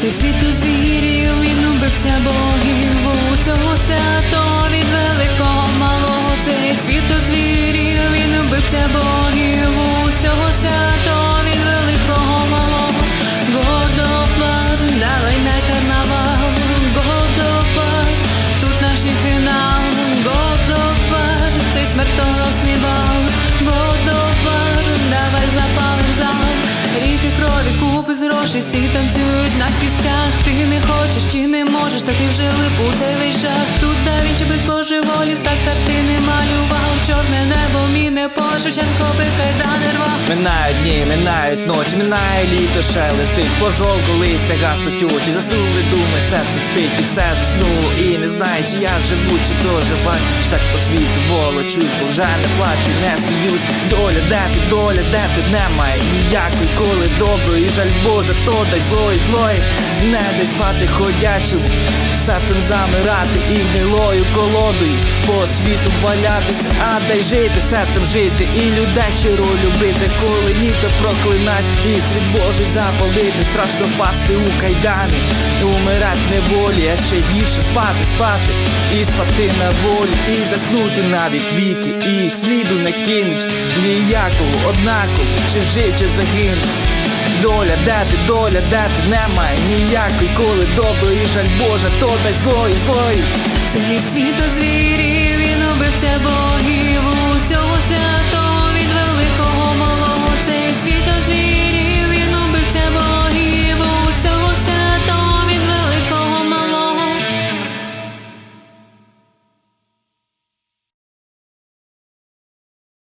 Цей світу звірів він убивця богів, бо усього свято від великого малого, цей світу звірів він убивця богів, усього свято від великого малого, Годоплат, давай на карнавал, Годоплат, тут наш фінал, Годоплат, цей смертоносний бал, Годоплат, давай запал ріки купи з грошей, всі танцюють на кістках. Ти не хочеш чи не можеш, та ти вже липу цей весь шах. Тут да Вінчі без божеволів, так картини малював. Чорне небо, міне по Шевченко кайдани рвав. Минають дні, минають ночі, минає літо, шелестить Пожовкло листя гаснуть очі, заснули думи, серце спить і все заснуло. І не знаю, чи я живу, чи доживаю. Чи так по світу волочусь, бо вже не плачу, не сміюсь. Доля, де ти, доля, де ти, немає ніякої коли доброї. Жаль Боже, то дай злої, злої. Не дай спати ходячому Серцем замирати і гнилою колодою. По світу валятися, дай жити, серцем жити І людей щиро любити, коли ніто проклинать І світ Божий запалити, страшно пасти у кайдані Умирать неволі, а ще гірше спати, спати І спати на волі, і заснути навіть віки І сліду не кинуть ніякого, однаково, чи жив, чи загинув. Доля, де ти, доля, де ти, немає ніякої, коли доброї, жаль Божа, то дай злої, злої. Цей світ звірів, він богів усього свято